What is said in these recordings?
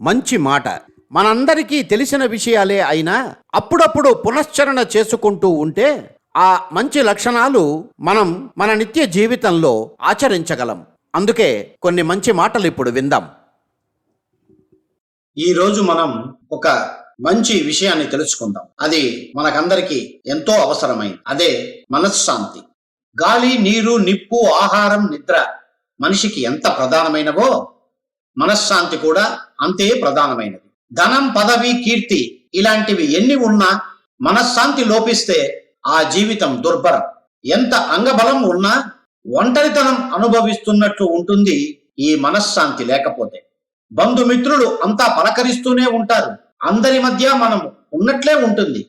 మంచి మాట. మనందరికీ తెలిసిన విషయాలే అయినా అప్పుడప్పుడు పునశ్చరణ చేసుకుంటూ ఉంటే ఆ మంచి లక్షణాలు మనం మన నిత్య జీవితంలో ఆచరించగలం. అందుకే కొన్ని మంచి మాటలు ఇప్పుడు విందాం. ఈ రోజు మనం ఒక మంచి విషయాన్ని తెలుసుకుందాం. అది మనకందరికీ ఎంతో అవసరమైంది. అదే మనశ్శాంతి. గాలి నీరు నిప్పు ఆహారం నిద్ర మనిషికి ఎంత ప్రధానమైనవో మనశ్శాంతి కూడా అంతే ప్రధానమైనది. ధనం పదవి కీర్తి ఇలాంటివి ఎన్ని ఉన్నా మనశ్శాంతి లోపిస్తే ఆ జీవితం దుర్భరం. ఎంత అంగబలం ఉన్నా ఒంటరితనం అనుభవిస్తున్నట్లు ఉంటుంది ఈ మనశ్శాంతి లేకపోతే. బంధుమిత్రులు అంతా పలకరిస్తూనే ఉంటారు. అందరి మధ్య మనం ఉన్నట్లే ఉంటుంది.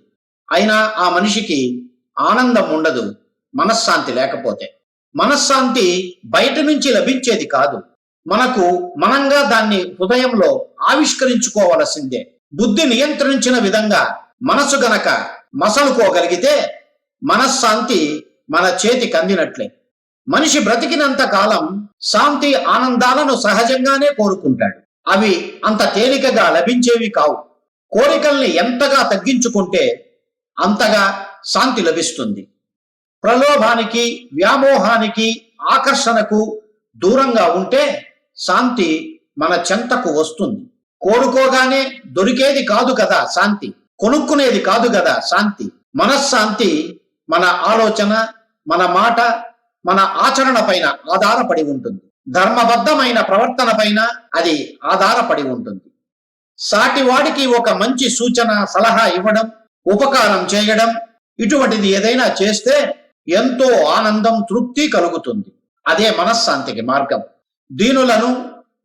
అయినా ఆ మనిషికి ఆనందం ఉండదు మనశ్శాంతి లేకపోతే. మనశ్శాంతి బయట నుంచి లభించేది కాదు. మనకు మనంగా దాన్ని హృదయంలో ఆవిష్కరించుకోవలసిందే. బుద్ధి నియంత్రించిన విధంగా మనసు గనక మసలుకోగలిగితే మనశ్శాంతి మన చేతికి అందినట్లే. మనిషి బ్రతికినంత కాలం శాంతి ఆనందాలను సహజంగానే కోరుకుంటాడు. అవి అంత తేలికగా లభించేవి కావు. కోరికల్ని ఎంతగా తగ్గించుకుంటే అంతగా శాంతి లభిస్తుంది. ప్రలోభానికి వ్యామోహానికి ఆకర్షణకు దూరంగా ఉంటే శాంతి మన చెంతకు వస్తుంది. కోరుకోగానే దొరికేది కాదు కదా శాంతి. కొనుక్కునేది కాదు కదా శాంతి. మనశ్శాంతి మన ఆలోచన మన మాట మన ఆచరణ పైన ఆధారపడి ఉంటుంది. ధర్మబద్ధమైన ప్రవర్తన పైన అది ఆధారపడి ఉంటుంది. సాటివాడికి ఒక మంచి సూచన సలహా ఇవ్వడం ఉపకారం చేయడం ఇటువంటిది ఏదైనా చేస్తే ఎంతో ఆనందం తృప్తి కలుగుతుంది. అదే మనశ్శాంతికి మార్గం. దీనులను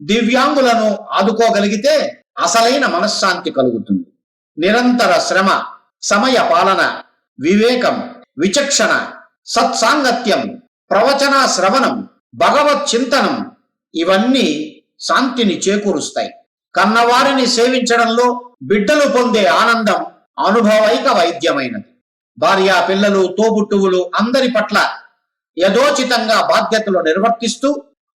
దివ్యాంగులను ఆదుకోగలిగితే అసలైన మనశ్శాంతి కలుగుతుంది. నిరంతర శ్రమ సమయ పాలన వివేకం విచక్షణ సత్సాంగత్యం ప్రవచన శ్రవణం భగవత్ చింతనం ఇవన్నీ శాంతిని చేకూరుస్తాయి. కన్నవారిని సేవించడంలో బిడ్డలు పొందే ఆనందం అనుభవైక వైద్యమైనది. భార్య పిల్లలు తోబుట్టువులు అందరి పట్ల యథోచితంగా బాధ్యతలు నిర్వర్తిస్తూ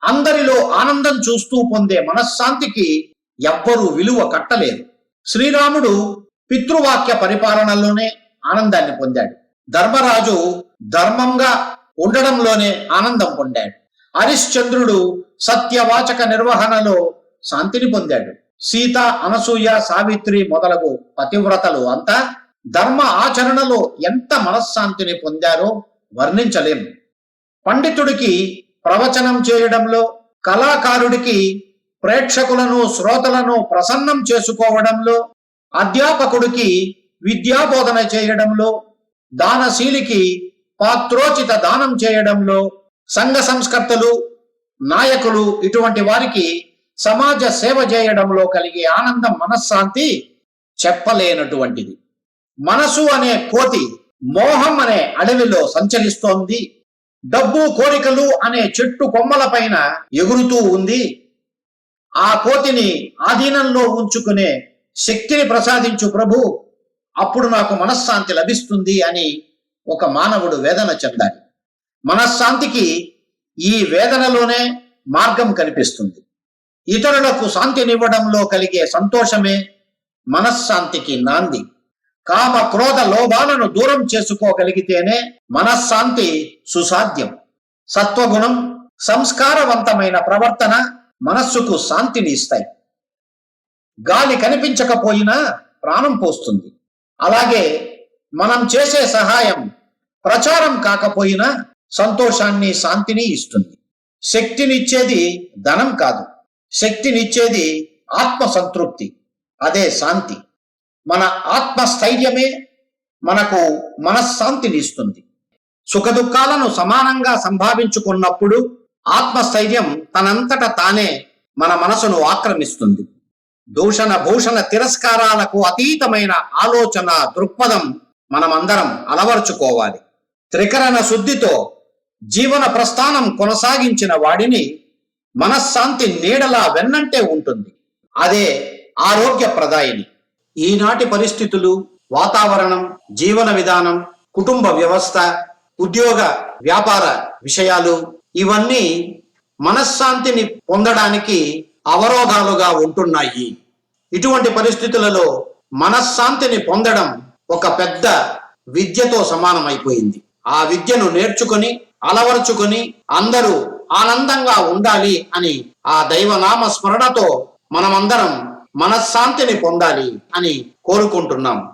అందరిలో ఆనందం చూస్తూ పొందే మనశ్శాంతికి ఎవ్వరూ విలువ కట్టలేరు. శ్రీరాముడు పితృవాక్య పరిపాలనలోనే ఆనందాన్ని పొందాడు. ధర్మరాజు ధర్మంగా ఉండడంలోనే ఆనందం పొందాడు. హరిశ్చంద్రుడు సత్యవాచక నిర్వహణలో శాంతిని పొందాడు. సీత అనసూయ సావిత్రి మొదలగు పతివ్రతలు అంతా ధర్మ ఆచరణలో ఎంత మనశ్శాంతిని పొందారో వర్ణించలేము పండితుడికి ప్రవచనం చేయడంలో కళాకారుడికి ప్రేక్షకులను శ్రోతలను ప్రసన్నం చేసుకోవడంలో అధ్యాపకుడికి విద్యాబోధన చేయడంలో దానశీలికి పాత్రోచిత దానం చేయడంలో సంఘ సంస్కర్తలు నాయకులు ఇటువంటి వారికి సమాజ సేవ చేయడంలో కలిగే ఆనందం మనశ్శాంతి చెప్పలేనటువంటిది. మనసు అనే కోతి మోహం అనే అడవిలో సంచరిస్తోంది. డబ్బు కోరికలు అనే చెట్టు కొమ్మల పైన ఎగురుతూ ఉంది. ఆ కోతిని ఆధీనంలో ఉంచుకునే శక్తిని ప్రసాదించు ప్రభు అప్పుడు నాకు మనశ్శాంతి లభిస్తుంది అని ఒక మానవుడు వేదన చెందాలి మనశ్శాంతికి ఈ వేదనలోనే మార్గం కనిపిస్తుంది. ఇతరులకు శాంతినివ్వడంలో కలిగే సంతోషమే మనశ్శాంతికి నాంది. కామ క్రోధ లోభాలను దూరం చేసుకోగలిగితేనే మనశ్శాంతి సుసాధ్యం. సత్వగుణం సంస్కారవంతమైన ప్రవర్తన మనస్సుకు శాంతిని ఇస్తాయి. గాలి కనిపించకపోయినా ప్రాణం పోస్తుంది. అలాగే మనం చేసే సహాయం ప్రచారం కాకపోయినా సంతోషాన్ని శాంతిని ఇస్తుంది. శక్తినిచ్చేది ధనం కాదు. శక్తినిచ్చేది ఆత్మ సంతృప్తి అదే శాంతి. మన ఆత్మస్థైర్యమే మనకు మనశ్శాంతిని ఇస్తుంది. సుఖదుఖాలను సమానంగా సంభావించుకున్నప్పుడు ఆత్మస్థైర్యం తనంతట తానే మన మనసును ఆక్రమిస్తుంది. దూషణ భూషణ తిరస్కారాలకు అతీతమైన ఆలోచన దృక్పథం మనమందరం అలవర్చుకోవాలి. త్రికరణ శుద్ధితో జీవన ప్రస్థానం కొనసాగించిన వాడిని మనశ్శాంతి నీడలా వెన్నంటే ఉంటుంది. అదే ఆరోగ్య ప్రదాయిని ఈనాటి పరిస్థితులు వాతావరణం జీవన విధానం కుటుంబ వ్యవస్థ ఉద్యోగ వ్యాపార విషయాలు ఇవన్నీ మనశ్శాంతిని పొందడానికి అవరోధాలుగా ఉంటున్నాయి. ఇటువంటి పరిస్థితులలో మనశ్శాంతిని పొందడం ఒక పెద్ద విద్యతో సమానమైపోయింది. ఆ విద్యను నేర్చుకొని అలవరుచుకొని అందరూ ఆనందంగా ఉండాలి అని ఆ దైవనామ స్మరణతో మనమందరం మనశ్శాంతిని పొందాలి అని కోరుకుంటున్నాం.